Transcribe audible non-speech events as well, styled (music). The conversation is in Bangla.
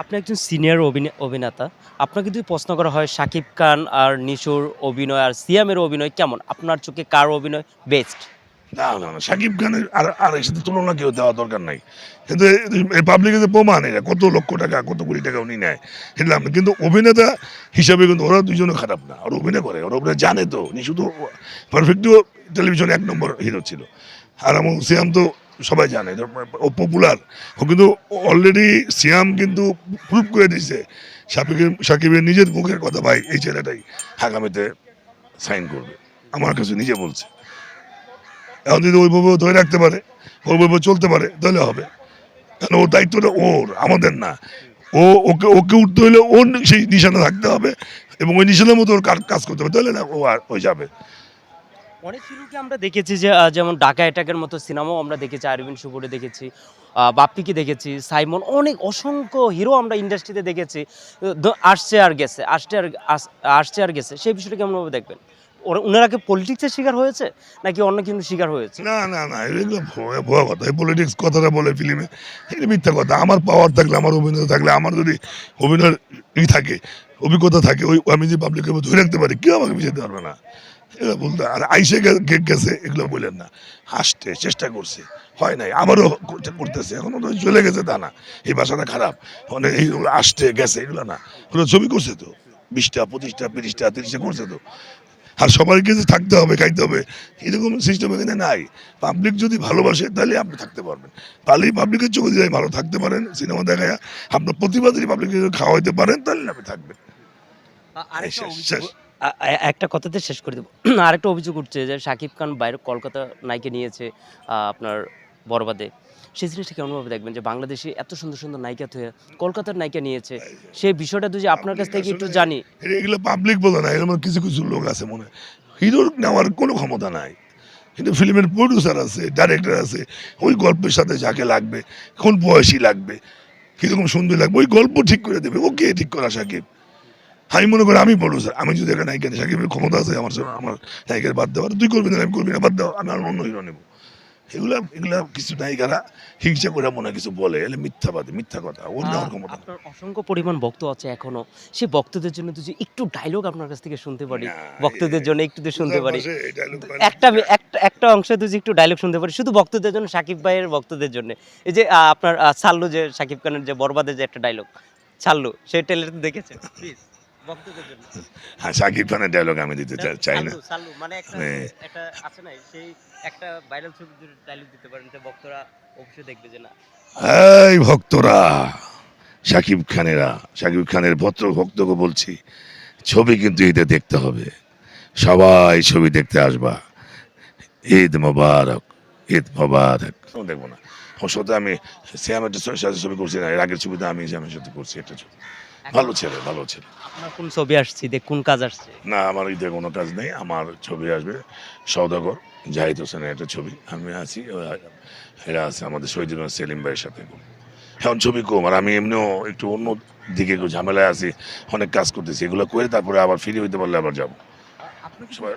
আপনি একজন সিনিয়র অভিনেতা, আপনাকে যদি প্রশ্ন করা হয় শাকিব খান আর নিশুর অভিনয় আর সিয়ামের অভিনয় কেমন? আপনার চোখে কার অভিনয় বেস্ট না না না, সাকিব খানের আর আর এর সাথে তুলনা কেউ দেওয়া দরকার নাই। কিন্তু পাবলিকে যে প্রমাণ এটা কত লক্ষ টাকা, কত কোটি টাকা উনি নেয়, সেটা কিন্তু অভিনেতা হিসাবে কিন্তু ওরা দুজনে খারাপ না। ওরা অভিনয় করে, ওরা অভিনয় জানে তো। উনি শুধু পারফেক্টও টেলিভিশনে এক নম্বর হিরো ছিল। আর আমার সিয়াম তো সবাই জানে ও পপুলার ও কিন্তু অলরেডি সিয়াম কিন্তু প্রুভ করে দিয়েছে। সাকিবের সাকিবের নিজের মুখের কথা ভাই, এই ছেলেটাই আগামীতে সাইন করবে। আমার কাছে নিজে বলছে। এখন যদি ওইভাবে ধরে রাখতে পারে, ওইভাবে চলতে পারে, তাহলে হবে। কারণ ওর দায়িত্বটা ওর, আমাদের না। ও, ওকে ওকে উঠতে হলে ওর সেই নিশানা থাকতে হবে এবং ওই নিশানার মতো ওর কাজ- করতে হবে। তাহলে না ও আর, ও যাবে। অনেক হিরোকে আমরা দেখেছি যে যেমন ডাকা অ্যাটাকের মতো সিনেমাও আমরা দেখেছি আরবিন শুভরে দেখেছি বাপ্পিকে দেখেছি সাইমন অনেক অসংখ্য হিরো আমরা ইন্ডাস্ট্রিতে দেখেছি। আসছে আর গেছে, আসছে আর, আস- আসছে আর গেছে, সেই বিষয়টা কেমনভাবে দেখবেন? ওরা ওনারা কি পলিটিক্সের শিকার হয়েছে, নাকি অন্য কিন্তু শিকার হয়েছে? না না না, এগুলো ভুয়া- কথা। এই পলিটিক্স কথাটা বলে ফিল্মে, এগুলো মিথ্যা কথা। আমার পাওয়ার থাকলে, আমার অভিনয় থাকলে, আমার যদি অভিনয় থাকে, অভিজ্ঞতা থাকে, ওই আমি যে পাবলিকের ধরে রাখতে পারি, কেউ আমাকে বুঝাতে পারবে না। এগুলো বলতে আর আইসে গেছে এগুলো বললেন না। হাসতে চেষ্টা করছে। হয় নাই করতে- করতেছে। তো চলে গেছে তা না। এই ভাষাটা খারাপ। অনেক এই আসতে গেছে এগুলো না। ওরা ছবি করছে তো। বিশটা পঁচিশটা তিরিশটা তিরিশটা করছে তো। আর সবাইকে থাকতে হবে খাইতে হবে। এরকম সিস্টেম এখানে নাই। পাবলিক যদি ভালোবাসে তাহলে আপনি থাকতে পারবেন। তাহলে পাবলিকের চোখে যদি ভালো। থাকতে পারেন সিনেমা দেখায়। আপনার প্রতিভা যদি পাবলিককে খাওয়াইতে পারেন তাহলে আপনি থাকবেন। একটা কথাতে শেষ করে দেবো। (clears throat) আরেকটা অভিযোগ উঠছে যে শাকিব খান বাইরে কলকাতা নাইকে নিয়েছে আপনার বরবাদে। সেই জিনিসটা কেমনভাবে দেখবেন যে বাংলাদেশে এত সুন্দর সুন্দর নায়িকা থেকে কলকাতার নায়িকা নিয়েছে? সেই বিষয়টা যদি আপনার কাছ থেকে একটু জানি। এগুলো পাবলিক বলে না এরকম কিছু কিছু লোক আছে মনে। হিরোর নেওয়ার কোনো ক্ষমতা নাই। কিন্তু ফিল্মের প্রডিউসার আছে ডাইরেক্টর আছে, ওই গল্পের সাথে যাকে লাগবে, কোন বয়সী লাগবে, কীরকম সুন্দর লাগবে, ওই গল্প ঠিক করে দেবে। ওকে ঠিক করা সাকিব আমি মনে করি আমি প্রডিউসার আমি যদি একটা নায়িকা সাকিবের ক্ষমতা আছে আমার সাথে- আমার নায়িকার বাদ দেওয়ার তুই করবি না আমি করবি না বাদ দেওয়া আমি আর অন্য হিরো নেব। এগুলা এগুলা কিছু নায়িকারা হিংসা করে মনে কিছু বলে এলে মিথ্যাবাদী মিথ্যা কথা ওর নেওয়ার ক্ষমতা অসংখ্য পরিমাণ ভক্ত আছে এখনও। সেই ভক্তদের জন্য যদি একটু ডায়লগ আপনার কাছ থেকে শুনতে পারি না, ভক্তদের জন্য একটু তো শুনতে পারি। একটা একটা একটা অংশে যদি একটু ডায়লগ শুনতে পারি শুধু ভক্তদের জন্য সাকিব ভাইয়ের ভক্তদের জন্য। এই যে আপনার সাল্লু যে সাকিব খানের যে বরবাদের যে একটা ডায়লগ ছাল্লু সেই ট্রেলার দেখেছেন? প্লিজ হ্যাঁ সাকিব খানের ডায়লগ আমি দিতে চাই- না। সাল্লু, মানে একটা। আছে না সেই একটা ভাইরাল ছবি ডায়লগ দিতে পারেন যে ভক্তরা অবশ্যই দেখবে যে না। এই ভক্তরা সাকিব খানেরা সাকিব খানের ভক্ত ভক্তকে বলছি ছবি কিন্তু ঈদে দেখতে হবে। সবাই ছবি দেখতে আসবা। ঈদ মোবারক ঈদ মোবারক। দেখব না। ওর সাথে আমি শ্যামের ছবি করছি না এর আগের ছবিতে আমি শ্যামের সাথে করছি একটা ছবি। ভালো ছেলে ভালো ছেলে। আপনার কোন ছবি আসছে? দেখ কোন কাজ আসছে? না আমার ঈদে কোনো কাজ নেই। আমার ছবি আসবে সৌদাগর জাহিদ হোসেনের একটা ছবি। আমি আছি এরা আছে আমাদের শহীদুল সেলিম ভাইয়ের সাথে। এখন ছবি কম আর আমি এমনিও একটু অন্য দিকে একটু ঝামেলায় আছি অনেক কাজ করতেছি। এগুলো করে তারপরে আবার ফিরে হইতে পারলে আবার যাব। সবাই